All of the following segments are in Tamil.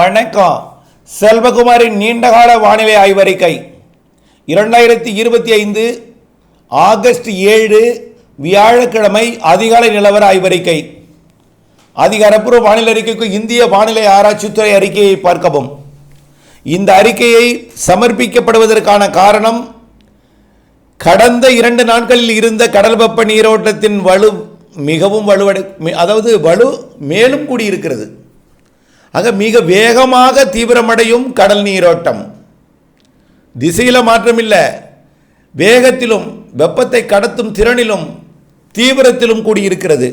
வணக்கம். செல்வகுமாரின் நீண்டகால வானிலை ஆய்வறிக்கை. இரண்டாயிரத்தி இருபத்தி ஐந்து ஆகஸ்ட் ஏழு வியாழக்கிழமை அதிகாலை நிலவர ஆய்வறிக்கை. அதிகாரப்பூர்வ வானிலை அறிக்கைக்கு இந்திய வானிலை ஆராய்ச்சித்துறை அறிக்கையை பார்க்கவும். இந்த அறிக்கையை சமர்ப்பிக்கப்படுவதற்கான காரணம் கடந்த இரண்டு நாட்களில் இருந்த கடல் வெப்ப நீரோட்டத்தின் வலு மிகவும் வலுவடை அதாவது வலு மேலும் கூடியிருக்கிறது. ஆக மிக வேகமாக தீவிரமடையும் கடல் நீரோட்டம். திசையில் மாற்றமில்லை. வேகத்திலும் வெப்பத்தை கடத்தும் திறனிலும் தீவிரத்திலும் கூடியிருக்கிறது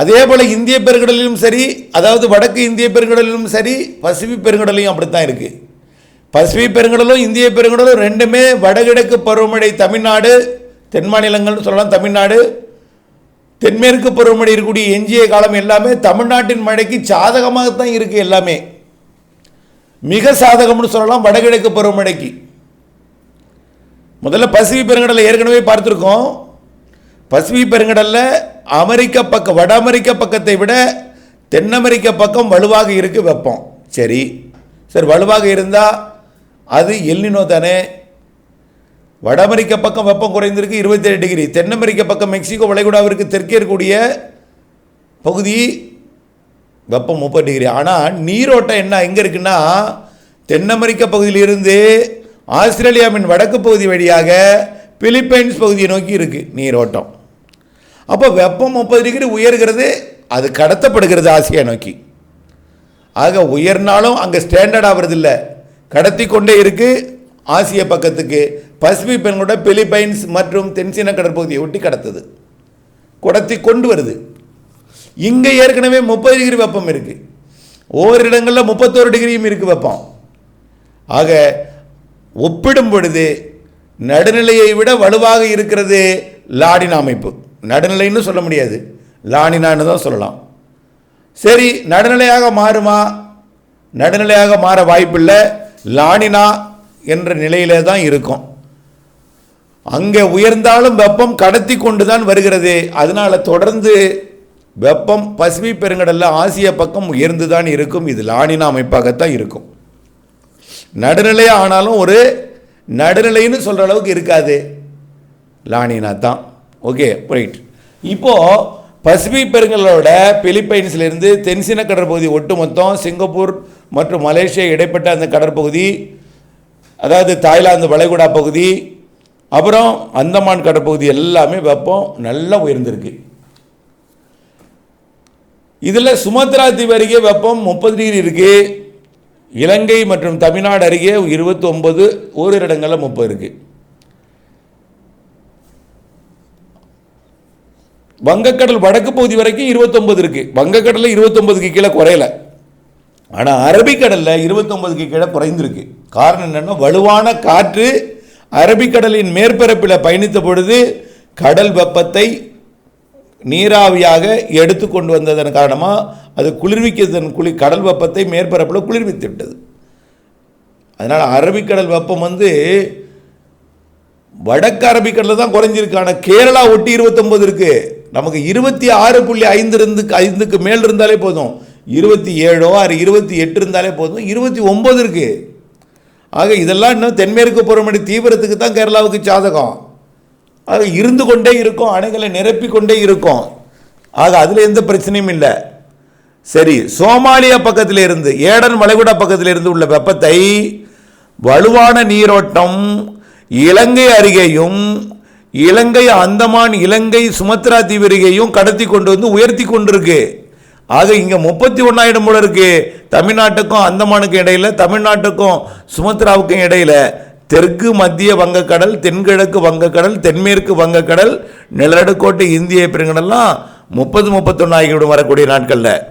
அதே போல் இந்திய பெருங்கடலிலும் சரி அதாவது வடக்கு இந்திய பெருங்கடலிலும் சரி பசிபிக் பெருங்கடலையும் அப்படித்தான் இருக்கு. பசிபிக் பெருங்கடலும் இந்திய பெருங்கடலும் ரெண்டுமே வடகிழக்கு பருவமழை தமிழ்நாடு தென் மாநிலங்கள்னு சொல்லலாம் தமிழ்நாடு தென்மேற்கு பருவமழை இருக்கக்கூடிய எஞ்சிய காலம் எல்லாமே தமிழ்நாட்டின் மழைக்கு சாதகமாகத்தான் இருக்கு எல்லாமே. மிக சாதகம்னு சொல்லலாம் வடகிழக்கு பருவமழைக்கு. முதல்ல பசிபி பெருங்கடலை ஏற்கனவே பார்த்துருக்கோம். பசிபி பெருங்கடலில் அமெரிக்க பக்கம் வட அமெரிக்க பக்கத்தை விட தென் அமெரிக்க பக்கம் வலுவாக இருக்கு வெப்பம். சரி. சரி வலுவாக இருந்தால் அது எல்லினோ தானே? வட அமெரிக்க பக்கம் வெப்பம் குறைந்திருக்கு இருபத்தேழு டிகிரி. தென் அமெரிக்க பக்கம் மெக்சிகோ வளைகுடாவிற்கு தெற்கே இருக்கக்கூடிய பகுதி வெப்பம் முப்பது டிகிரி. ஆனால் நீரோட்டம் என்ன எங்கே இருக்குன்னா தென் அமெரிக்க பகுதியிலிருந்து ஆஸ்திரேலியாவின் வடக்கு பகுதி வழியாக பிலிப்பைன்ஸ் பகுதியை நோக்கி இருக்குது நீரோட்டம். அப்போ வெப்பம் முப்பது டிகிரி உயர்கிறது அது கடத்தப்படுகிறது ஆசியா நோக்கி. ஆக உயர்னாலும் அங்கே ஸ்டாண்டர்ட் ஆகிறதில்ல கடத்தி கொண்டே இருக்குது ஆசிய பக்கத்துக்கு. பசிபிக் பெண்களோட பிலிப்பைன்ஸ் மற்றும் தென்சீன கடற்பகுதியை ஒட்டி கடத்துது. கடத்தி கொண்டு வருது. இங்கே ஏற்கனவே முப்பது டிகிரி வெப்பம் இருக்குது ஒவ்வொரு இடங்களில் முப்பத்தோரு டிகிரியும் இருக்குது வெப்பம். ஆக ஒப்பிடும் பொழுது நடுநிலையை விட வலுவாக இருக்கிறது லாடின் அமைப்பு. நடுநிலைன்னு சொல்ல முடியாது. லானினான்னு தான் சொல்லலாம். சரி நடுநிலையாக மாறுமா? நடுநிலையாக மாற வாய்ப்பில்லை. லானினா என்ற நிலையிலே தான் இருக்கும். அங்கே உயர்ந்தாலும் வெப்பம் கடத்தி கொண்டு தான் வருகிறது. அதனால் தொடர்ந்து வெப்பம் பசுமை பெருங்கடலில் ஆசிய பக்கம் உயர்ந்து தான் இருக்கும். இது லானினா அமைப்பாகத்தான் இருக்கும். நடுநிலை ஆனாலும் ஒரு நடுநிலைன்னு சொல்கிற அளவுக்கு இருக்காது. லானினா தான் ஓகே ரைட் இப்போது பசுமை பெருங்கலோட பிலிப்பைன்ஸ்லேருந்து தென்சீன கடற்பகுதி ஒட்டுமொத்தம் சிங்கப்பூர் மற்றும் மலேசியா இடைப்பட்ட அந்த கடற்பகுதி அதாவது தாய்லாந்து வளைகுடா பகுதி அப்புறம் அந்தமான் கடற்பகுதி எல்லாமே வெப்பம் நல்லா உயர்ந்திருக்கு. இதில் சுமத்ரா தீவு அருகே வெப்பம் முப்பது டிகிரி இருக்கு. இலங்கை மற்றும் தமிழ்நாடு அருகே இருபத்தி ஒன்பது ஓரிரு இடங்களில் முப்பது இருக்கு. வங்கக்கடல் வடக்கு பகுதி வரைக்கும் இருபத்தொன்பது இருக்கு. வங்கக்கடலில் இருபத்தொன்பதுக்கு கீழே குறையல. ஆனால் அரபிக்கடலில் இருபத்தொன்பதுக்கு கீழே குறைந்திருக்கு. காரணம் என்னன்னா வலுவான காற்று அரபிக்கடலின் மேற்பரப்பில் பயணித்த பொழுது கடல் வெப்பத்தை நீராவியாக எடுத்து கொண்டு வந்ததன் காரணமாக அது குளிர்விக்கிறதன் குளி கடல் வெப்பத்தை மேற்பரப்பில் குளிர்வித்து விட்டது அதனால் அரபிக்கடல் வெப்பம் வந்து வடக்கு அரபிக்கடலில் தான் குறைஞ்சிருக்கு. ஆனால் கேரளா ஒட்டி இருபத்தொம்பது இருக்கு. நமக்கு இருபத்தி ஆறு புள்ளி ஐந்து இருந்து ஐந்துக்கு மேல் இருந்தாலே போதும். இருபத்தி ஏழோ ஆறு இருபத்தி எட்டு இருந்தாலே போதும். இருபத்தி ஒம்பது இருக்குது ஆக இதெல்லாம் இன்னும் தென்மேற்கு பருவமழை தீவிரத்துக்கு தான் கேரளாவுக்கு சாதகம். ஆக இருந்து கொண்டே இருக்கும் அணைகளை நிரப்பி கொண்டே இருக்கும். ஆக அதில் எந்த பிரச்சனையும் இல்லை. சரி சோமாலியா பக்கத்தில் இருந்து ஏடன் வளைகுடா பக்கத்தில் இருந்து உள்ள வெப்பத்தை வலுவான நீரோட்டம் இலங்கை அருகேயும் இலங்கை அந்தமான் இலங்கை சுமத்ரா தீவு கடத்தி கொண்டு வந்து உயர்த்தி கொண்டிருக்கு. ஆக இங்கே முப்பத்தி ஒன்றாயிரம் போல இருக்கு. தமிழ்நாட்டுக்கும் அந்தமானுக்கும் இடையில தமிழ்நாட்டுக்கும் சுமத்ராவுக்கும் இடையில தெற்கு மத்திய வங்கக்கடல் தென்கிழக்கு வங்கக்கடல் தென்மேற்கு வங்கக்கடல் நிலநடுக்கோட்டை இந்திய பெருங்கடல்லாம் முப்பது முப்பத்தொன்னாயிரம் வரக்கூடிய நாட்களில்.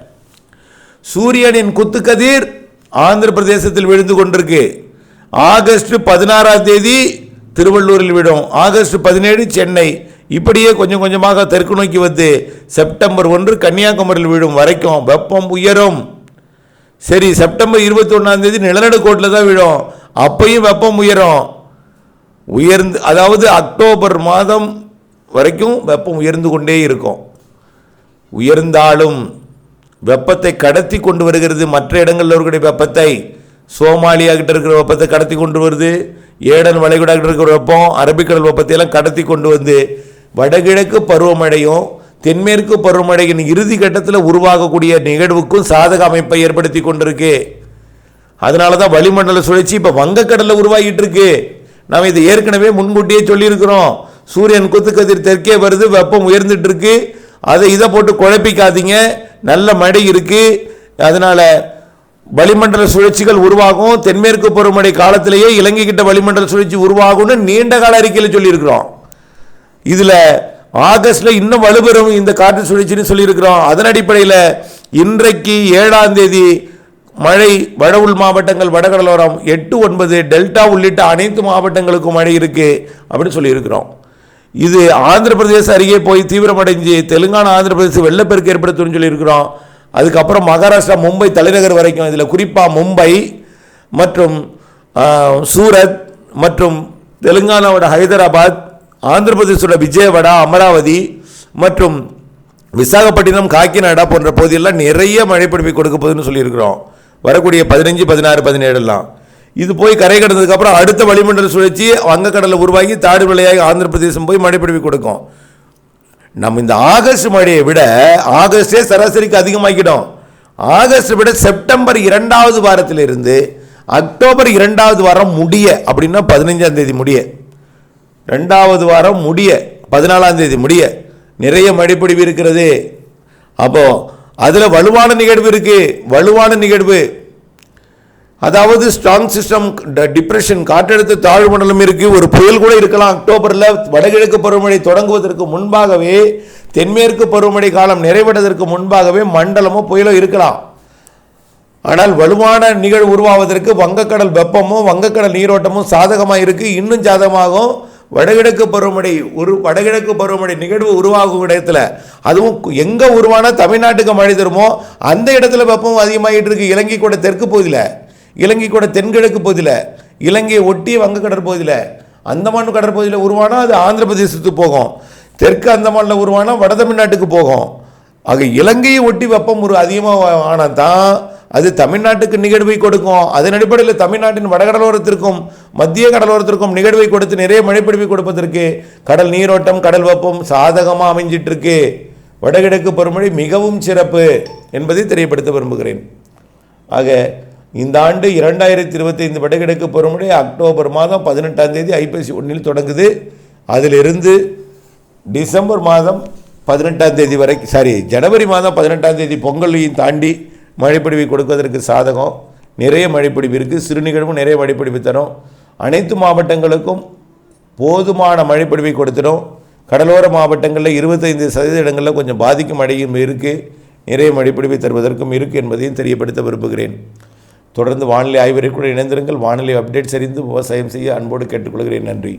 சூரியனின் குத்துக்கதிர் ஆந்திர பிரதேசத்தில் விழுந்து கொண்டிருக்கு. ஆகஸ்ட் பதினாறாம் தேதி திருவள்ளூரில் விடும். ஆகஸ்ட் பதினேழு சென்னை. இப்படியே கொஞ்சம் கொஞ்சமாக தெற்கு நோக்கி வந்து செப்டம்பர் ஒன்று கன்னியாகுமரியில் விழும் வரைக்கும் வெப்பம் உயரும். சரி செப்டம்பர் இருபத்தி ஒன்றாந்தேதி நிலநடுக்கோட்டில் தான் விழும். அப்பையும் வெப்பம் உயரும். உயர்ந்து அதாவது அக்டோபர் மாதம் வரைக்கும் வெப்பம் உயர்ந்து கொண்டே இருக்கும். உயர்ந்தாலும் வெப்பத்தை கடத்தி கொண்டு வருகிறது மற்ற இடங்களில் இருக்கக்கூடிய வெப்பத்தை. சோமாலியா கிட்ட இருக்கிற வெப்பத்தை கடத்தி கொண்டு வருது. ஏடன் வளைகுடா கிட்ட இருக்கிற வெப்பம் அரபிக்கடல் வெப்பத்தை எல்லாம் கடத்தி கொண்டு வந்து வடகிழக்கு பருவமழையும் தென்மேற்கு பருவமழையின் இறுதி கட்டத்தில் உருவாகக்கூடிய நிகழ்வுக்கும் சாதக அமைப்பை ஏற்படுத்தி கொண்டிருக்கு. அதனால தான் வளிமண்டல சுழற்சி இப்போ வங்கக்கடலில் உருவாகிட்டு இருக்கு நாம் இதை ஏற்கனவே முன்கூட்டியே சொல்லியிருக்கிறோம். சூரியன் குத்துக்கதிர் தெற்கே வருது வெப்பம் உயர்ந்துட்டு இருக்கு அதை இதை போட்டு குழப்பிக்காதீங்க. நல்ல மழை இருக்கு. அதனால வளிமண்டல சுழற்சிகள் உருவாகும். தென்மேற்கு பருவமழை காலத்திலேயே இலங்கை கிட்ட வளிமண்டல சுழற்சி உருவாகும்னு நீண்ட கால அறிக்கையில் சொல்லியிருக்கிறோம். இதில் ஆகஸ்டில் இன்னும் வலுப்பெறும் இந்த காற்று சுழற்சின்னு சொல்லியிருக்கிறோம். அதன் அடிப்படையில் இன்றைக்கு ஏழாம் தேதி மழை வட உள் மாவட்டங்கள் வடகடலோரம் எட்டு ஒன்பது டெல்டா உள்ளிட்ட அனைத்து மாவட்டங்களுக்கும் மழை இருக்குது அப்படின்னு சொல்லியிருக்கிறோம். இது ஆந்திர பிரதேசம் அருகே போய் தீவிரமடைஞ்சு தெலுங்கானா ஆந்திர பிரதேசம் வெள்ளப்பெருக்கு ஏற்படுத்தும்னு சொல்லியிருக்கிறோம். அதுக்கப்புறம் மகாராஷ்டிரா மும்பை தலைநகர் வரைக்கும் இதில் குறிப்பாக மும்பை மற்றும் சூரத் மற்றும் தெலுங்கானாவோட ஹைதராபாத் ஆந்திர பிரதேசோட விஜயவாடா அமராவதி மற்றும் விசாகப்பட்டினம் காக்கிநாடா போன்ற பகுதியெல்லாம் நிறைய மழை பொழிவை கொடுக்க போகுதுன்னு சொல்லியிருக்கிறோம். வரக்கூடிய பதினஞ்சு பதினாறு பதினேழுலாம். இது போய் கரை கடந்ததுக்கப்புறம் அடுத்த வளிமண்டல சுழற்சி வங்கக்கடலில் உருவாகி தாடு மலையாகி ஆந்திர பிரதேசம் போய் மழை பொழிவு கொடுக்கும். நம்ம இந்த ஆகஸ்ட் மழையை விட ஆகஸ்டே சராசரிக்கு அதிகமாக்கிடும் ஆகஸ்ட் விட செப்டம்பர் இரண்டாவது வாரத்திலிருந்து அக்டோபர் இரண்டாவது வாரம் முடிய அப்படின்னா பதினஞ்சாம் தேதி முடிய. ரெண்டாவது வாரம் முடிய பதினாலாம் தேதி முடிய நிறைய மடிப்பிடிவு இருக்கிறது. அப்போ அதில் வலுவான நிகழ்வு இருக்கு. வலுவான நிகழ்வு. அதாவது ஸ்ட்ராங் சிஸ்டம் டிப்ரெஷன் காற்றழுத்த தாழ்வு மண்டலம் இருக்கு. ஒரு புயல் கூட இருக்கலாம். அக்டோபரில் வடகிழக்கு பருவமழை தொடங்குவதற்கு முன்பாகவே தென்மேற்கு பருவமழை காலம் நிறைவடைவதற்கு முன்பாகவே மண்டலமோ புயலோ இருக்கலாம். ஆனால் வலுவான நிகழ்வு உருவாவதற்கு வங்கக்கடல் வெப்பமும் வங்கக்கடல் நீரோட்டமும் சாதகமாக இருக்கு. இன்னும் சாதகமாகும். வடகிழக்கு பருவமழை ஒரு வடகிழக்கு பருவமழை நிகழ்வு உருவாகும் இடத்துல அதுவும் எங்கே உருவானா தமிழ்நாட்டுக்கு மழை தருமோ அந்த இடத்துல வெப்பம் அதிகமாகிட்டு இருக்கு. இலங்கை கூட தெற்கு பகுதியில் இலங்கை கூட தென்கிழக்கு பகுதியில் இலங்கையை ஒட்டிய வங்க கடற்போதில் அந்தமான் கடற்பகுதியில் உருவானா அது ஆந்திர பிரதேசத்துக்கு போகும். தெற்கு அந்தமானில் உருவானா வட தமிழ்நாட்டுக்கு போகும். ஆக இலங்கையை ஒட்டி வெப்பம் ஒரு அதிகமாக ஆனால் தான் அது தமிழ்நாட்டுக்கு நிகழ்வை கொடுக்கும். அதன் அடிப்படையில் தமிழ்நாட்டின் வடகடலோரத்திற்கும் மத்திய கடலோரத்திற்கும் நிகழ்வை கொடுத்து நிறைய மழைப்பிடிப்பை கொடுப்பதற்கு கடல் நீரோட்டம் கடல் வெப்பம் சாதகமாக அமைஞ்சிட்ருக்கு வடகிழக்கு பருவமழை மிகவும் சிறப்பு என்பதை தெரியப்படுத்த விரும்புகிறேன். ஆக இந்த ஆண்டு இரண்டாயிரத்தி இருபத்தைந்து வடகிழக்கு பருவமழை அக்டோபர் மாதம் பதினெட்டாம் தேதி ஐப்பசி ஒன்றில் தொடங்குது. அதிலிருந்து டிசம்பர் மாதம் பதினெட்டாம் தேதி வரைக்கும் சாரி ஜனவரி மாதம் பதினெட்டாம் தேதி பொங்கலையும் தாண்டி மழைப்பொழிவை கொடுப்பதற்கு சாதகம். நிறைய மழைப்பொழிவு இருக்குது சிறுநிகழ்வும் நிறைய மழைப்பொழிவு தரும். அனைத்து மாவட்டங்களுக்கும் போதுமான மழைப்பொழிவை கொடுத்துடும். கடலோர மாவட்டங்களில் இருபத்தைந்து சதவீத இடங்களில் கொஞ்சம் பாதிக்கும் மழையும் இருக்குது நிறைய மழைப்பொழிவை தருவதற்கும் இருக்குது என்பதையும் தெரியப்படுத்த விரும்புகிறேன். தொடர்ந்து வானிலை ஆய்வறிக்குடன் இணைந்திருங்கள். வானிலை அப்டேட் சரிந்து விவசாயம் செய்ய அன்போடு கேட்டுக்கொள்கிறேன். நன்றி.